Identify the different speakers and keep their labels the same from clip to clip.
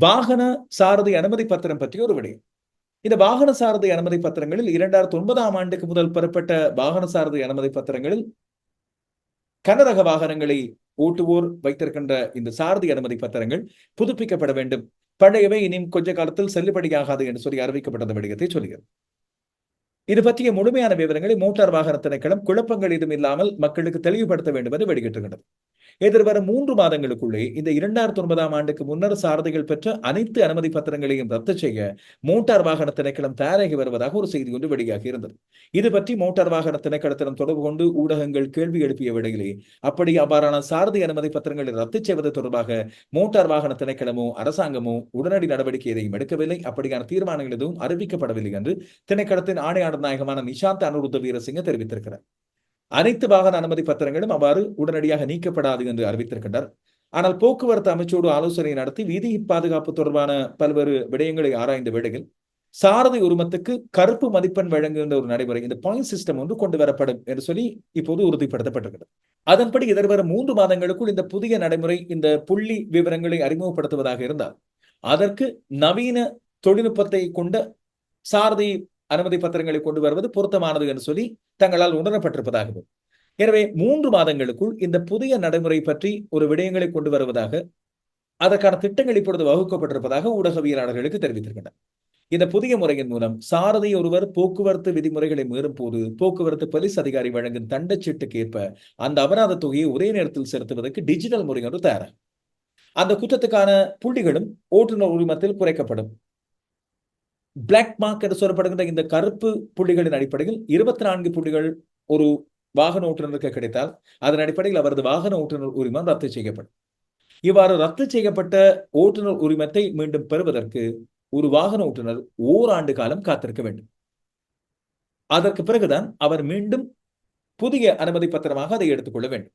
Speaker 1: வாகன சாரதி அனுமதி பத்திரம் பற்றி ஒரு விடயம். இந்த வாகன சாரதி அனுமதி பத்திரங்களில் இரண்டாயிரத்தி ஒன்பதாம் ஆண்டுக்கு முதல் பெறப்பட்ட வாகன சாரதி அனுமதி பத்திரங்களில் கனரக வாகனங்களை ஓட்டுவோர் வைத்திருக்கின்ற இந்த சாரதி அனுமதி பத்திரங்கள் புதுப்பிக்கப்பட வேண்டும். பழையவை இனியும் கொஞ்ச காலத்தில் செல்லுபடியாகாது என்று சொல்லி அறிவிக்கப்பட்ட விடயத்தை சொல்கிறது. இது பற்றிய முழுமையான விவரங்களை மோட்டார் வாகன திணைக்களம் குழப்பங்கள் எதுவும் இல்லாமல் மக்களுக்கு தெளிவுபடுத்த வேண்டும் என்று வெளியிட்டிருக்கின்றது. எதிர்வரும் மூன்று மாதங்களுக்குள்ளே இந்த இரண்டாயிரத்தி ஒன்பதாம் ஆண்டுக்கு முன்னர் சாரதிகள் பெற்ற அனைத்து அனுமதி பத்திரங்களையும் ரத்து செய்ய மோட்டார் வாகன திணைக்களம் தயாராகி வருவதாக ஒரு செய்தி ஒன்று வெளியாகி இருந்தது. இது பற்றி மோட்டார் வாகன திணைக்களத்திடம் தொடர்பு கொண்டு ஊடகங்கள் கேள்வி எழுப்பிய விடையிலே அப்படி அவ்வாறான சாரதி அனுமதி பத்திரங்களை ரத்து செய்வது தொடர்பாக மோட்டார் வாகன திணைக்களமோ அரசாங்கமோ உடனடி நடவடிக்கை எதையும் எடுக்கவில்லை. அப்படியான தீர்மானங்கள் எதுவும் அறிவிக்கப்படவில்லை என்று திணைக்களத்தின் ஆணையாளர் நாயகமான நிஷாந்த் அனுருத்த வீரசிங்க தெரிவித்திருக்கிறார். அனைத்து வாகன அனுமதி பத்திரங்களும் அவ்வாறு உடனடியாக நீக்கப்படாது என்று அறிவித்திருக்கின்றார். ஆனால் போக்குவரத்து அமைச்சோடு ஆலோசனை நடத்தி வீதி பாதுகாப்பு தொடர்பான பல்வேறு விடயங்களை ஆராய்ந்த வேளையில் சாரதி உரிமத்துக்கு கருப்பு மதிப்பெண் வழங்குகின்ற ஒரு நடைமுறை இந்த பாயிண்ட் சிஸ்டம் ஒன்று கொண்டு வரப்படும் என்று சொல்லி இப்போது உறுதிப்படுத்தப்பட்டிருக்கிறது. அதன்படி எதிர்வரும் மூன்று மாதங்களுக்குள் இந்த புதிய நடைமுறை இந்த புள்ளி விவரங்களை அறிமுகப்படுத்துவதாக இருந்தால் அதற்கு நவீன தொழில்நுட்பத்தை கொண்ட சாரதி அனுமதி பத்திரங்களை கொண்டு வருவது பொருத்தமானது என்று சொல்லி தங்களால் உணரப்பட்டிருப்பதாகவும். எனவே மூன்று மாதங்களுக்குள் இந்த புதிய நடைமுறை பற்றி ஒரு விடயங்களை கொண்டு வருவதாக அதற்கான திட்டங்கள் இப்பொழுது வகுக்கப்பட்டிருப்பதாக ஊடகவியலாளர்களுக்கு தெரிவித்திருக்கின்றனர். இந்த புதிய முறையின் மூலம் சாரதி ஒருவர் போக்குவரத்து விதிமுறைகளை மீறும் போது போக்குவரத்து போலீஸ் அதிகாரி வழங்கும் தண்டச்சீட்டுக்கு ஏற்ப அந்த அபராத தொகையை ஒரே நேரத்தில் செலுத்துவதற்கு டிஜிட்டல் முறை ஒன்று தயாராகும். அந்த குற்றத்துக்கான புள்ளிகளும் ஓட்டுநர் உரிமத்தில் குறைக்கப்படும். பிளாக் மார்க் என்று சொல்லப்படுகின்ற இந்த கருப்பு புள்ளிகளின் அடிப்படையில் இருபத்தி நான்கு புள்ளிகள் ஒரு வாகன ஓட்டுநருக்கு கிடைத்தால் அதன் அடிப்படையில் அவரது வாகன ஓட்டுநர் உரிமம் ரத்து செய்யப்படும். இவ்வாறு ரத்து செய்யப்பட்ட ஓட்டுநர் உரிமத்தை மீண்டும் பெறுவதற்கு ஒரு வாகன ஓட்டுநர் ஓராண்டு காலம் காத்திருக்க வேண்டும். அதற்கு பிறகுதான் அவர் மீண்டும் புதிய அனுமதி பத்திரமாக அதை எடுத்துக்கொள்ள வேண்டும்.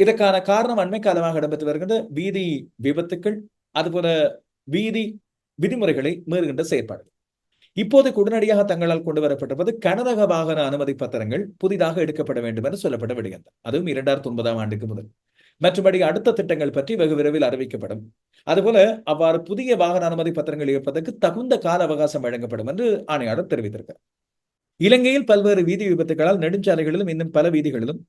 Speaker 1: இதற்கான காரணம் அண்மை காலமாக இடம்பெற்று வருகின்ற வீதி விபத்துக்கள் அதுபோல வீதி விதிமுறைகளை மீறுகின்ற செயற்பாடு இப்போது உடனடியாக தங்களால் கொண்டு வரப்பட்டிருப்பது கனரக வாகன அனுமதி பத்திரங்கள் புதிதாக எடுக்கப்பட வேண்டும் என்று சொல்லப்பட்ட விடுகின்றன அதுவும் இரண்டாயிரத்தி ஒன்பதாம் ஆண்டுக்கு முதல். மற்றபடி அடுத்த திட்டங்கள் பற்றி வெகு விரைவில் அறிவிக்கப்படும். அதுபோல அவ்வாறு புதிய வாகன அனுமதி பத்திரங்கள் இருப்பதற்கு தகுந்த கால அவகாசம் வழங்கப்படும் என்று ஆணையாளர் தெரிவித்திருக்கிறார். இலங்கையில் பல்வேறு வீதி விபத்துகளால் நெடுஞ்சாலைகளிலும் இன்னும் பல வீதிகளிலும்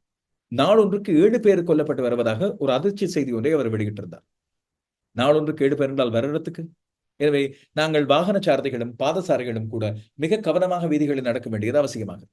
Speaker 1: நாளொன்றுக்கு ஏழு பேர் கொல்லப்பட்டு வருவதாக ஒரு அதிர்ச்சி செய்தி ஒன்றை அவர் வெளியிட்டிருந்தார். நாளொன்றுக்கு ஏழு பேர் என்றால் வருடத்துக்கு எனவே நாங்கள் வாகன சாரதிகளும் பாதசாரிகளும் கூட மிக கவனமாக வீதிகளில் நடக்க வேண்டியது அவசியமாகும்